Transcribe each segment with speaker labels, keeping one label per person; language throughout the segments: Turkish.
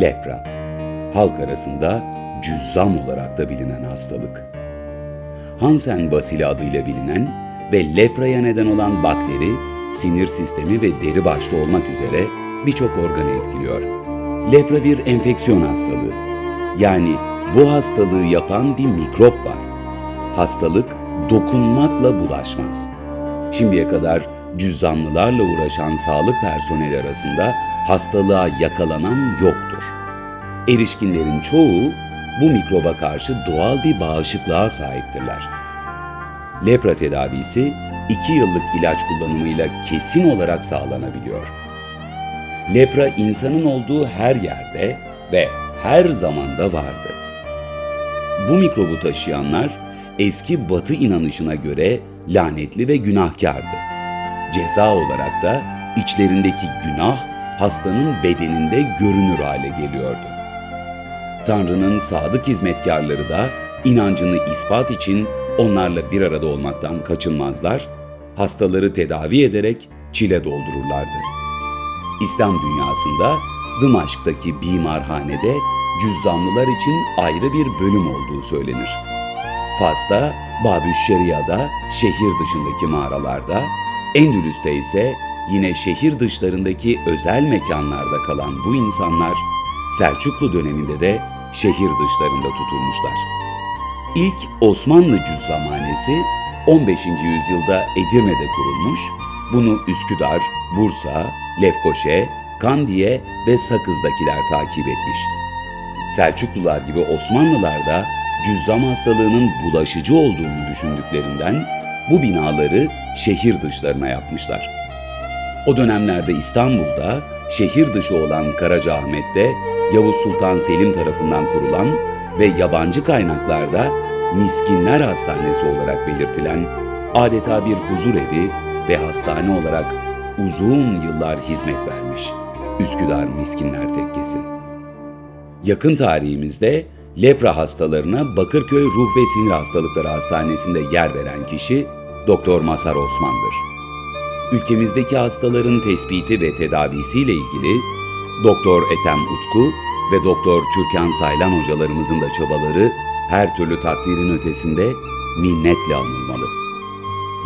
Speaker 1: Lepra. Halk arasında cüzzam olarak da bilinen hastalık. Hansen basili adıyla bilinen ve lepraya neden olan bakteri, sinir sistemi ve deri başta olmak üzere birçok organı etkiliyor. Lepra bir enfeksiyon hastalığı. Yani bu hastalığı yapan bir mikrop var. Hastalık dokunmakla bulaşmaz. Şimdiye kadar cüzzamlılarla uğraşan sağlık personeli arasında hastalığa yakalanan yoktur. Erişkinlerin çoğu bu mikroba karşı doğal bir bağışıklığa sahiptirler. Lepra tedavisi 2 yıllık ilaç kullanımıyla kesin olarak sağlanabiliyor. Lepra insanın olduğu her yerde ve her zamanda vardı. Bu mikrobu taşıyanlar eski batı inanışına göre lanetli ve günahkardı. Ceza olarak da içlerindeki günah hastanın bedeninde görünür hale geliyordu. Tanrı'nın sadık hizmetkarları da inancını ispat için onlarla bir arada olmaktan kaçınmazlar, hastaları tedavi ederek çile doldururlardı. İslam dünyasında Dımaşk'taki bimarhanede cüzzamlılar için ayrı bir bölüm olduğu söylenir. Fas'ta, Babüş Şeria'da, şehir dışındaki mağaralarda, Endülüs'te ise yine şehir dışlarındaki özel mekanlarda kalan bu insanlar, Selçuklu döneminde de şehir dışlarında tutulmuşlar. İlk Osmanlı cüzzamanesi 15. yüzyılda Edirne'de kurulmuş, bunu Üsküdar, Bursa, Lefkoşe, Kandiye ve Sakız'dakiler takip etmiş. Selçuklular gibi Osmanlılar da cüzzam hastalığının bulaşıcı olduğunu düşündüklerinden bu binaları şehir dışlarına yapmışlar. O dönemlerde İstanbul'da şehir dışı olan Karacaahmet'te Yavuz Sultan Selim tarafından kurulan ve yabancı kaynaklarda Miskinler Hastanesi olarak belirtilen adeta bir huzur evi ve hastane olarak uzun yıllar hizmet vermiş Üsküdar Miskinler Tekkesi. Yakın tarihimizde lepra hastalarına Bakırköy Ruh ve Sinir Hastalıkları Hastanesi'nde yer veren kişi Doktor Masar Osman'dır. Ülkemizdeki hastaların tespiti ve tedavisiyle ilgili Doktor Etem Utku ve Doktor Türkan Saylan hocalarımızın da çabaları her türlü takdirin ötesinde minnetle anılmalı.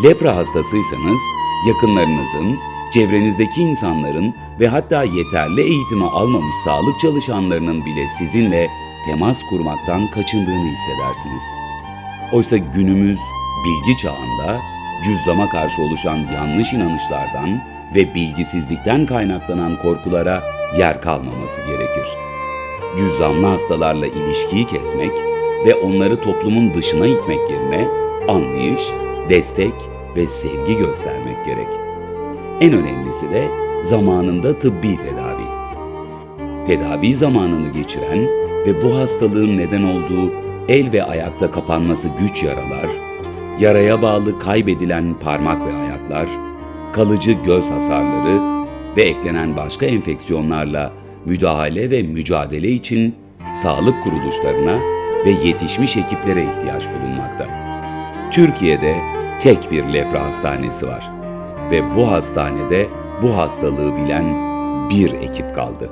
Speaker 1: Lepra hastasıysanız yakınlarınızın, çevrenizdeki insanların ve hatta yeterli eğitimi almamış sağlık çalışanlarının bile sizinle temas kurmaktan kaçındığını hissedersiniz. Oysa günümüz bilgi çağında cüzzama karşı oluşan yanlış inanışlardan ve bilgisizlikten kaynaklanan korkulara yer kalmaması gerekir. Cüzzamlı hastalarla ilişkiyi kesmek ve onları toplumun dışına itmek yerine anlayış, destek ve sevgi göstermek gerek. En önemlisi de zamanında tıbbi tedavi. Tedavi zamanını geçiren ve bu hastalığın neden olduğu el ve ayakta kapanması güç yaralar, yaraya bağlı kaybedilen parmak ve ayaklar, kalıcı göz hasarları ve eklenen başka enfeksiyonlarla müdahale ve mücadele için sağlık kuruluşlarına ve yetişmiş ekiplere ihtiyaç bulunmakta. Türkiye'de tek bir lepra hastanesi var ve bu hastanede bu hastalığı bilen bir ekip kaldı.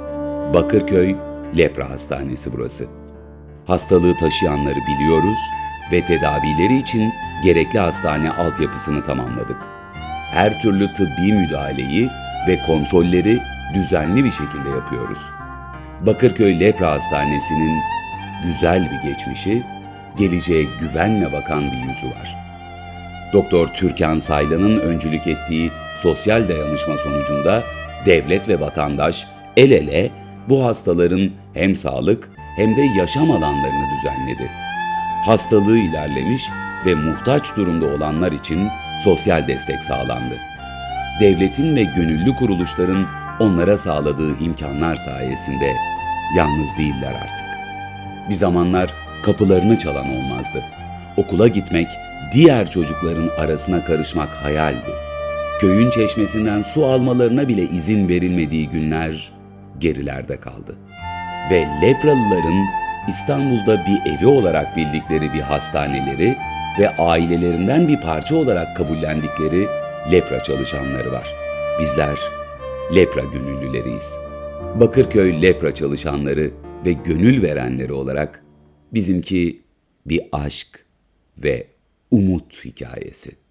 Speaker 1: Bakırköy Lepra Hastanesi burası. Hastalığı taşıyanları biliyoruz ve tedavileri için gerekli hastane altyapısını tamamladık. Her türlü tıbbi müdahaleyi ve kontrolleri düzenli bir şekilde yapıyoruz. Bakırköy Lepra Hastanesi'nin güzel bir geçmişi, geleceğe güvenle bakan bir yüzü var. Doktor Türkan Saylan'ın öncülük ettiği sosyal dayanışma sonucunda devlet ve vatandaş el ele bu hastaların hem sağlık hem de yaşam alanlarını düzenledi. Hastalığı ilerlemiş ve muhtaç durumda olanlar için sosyal destek sağlandı. Devletin ve gönüllü kuruluşların onlara sağladığı imkanlar sayesinde yalnız değiller artık. Bir zamanlar kapılarını çalan olmazdı. Okula gitmek, diğer çocukların arasına karışmak hayaldi. Köyün çeşmesinden su almalarına bile izin verilmediği günler gerilerde kaldı. Ve Lepralıların İstanbul'da bir evi olarak bildikleri bir hastaneleri ve ailelerinden bir parça olarak kabullendikleri lepra çalışanları var. Bizler lepra gönüllüleriyiz. Bakırköy lepra çalışanları ve gönül verenleri olarak bizimki bir aşk ve umut hikayesi.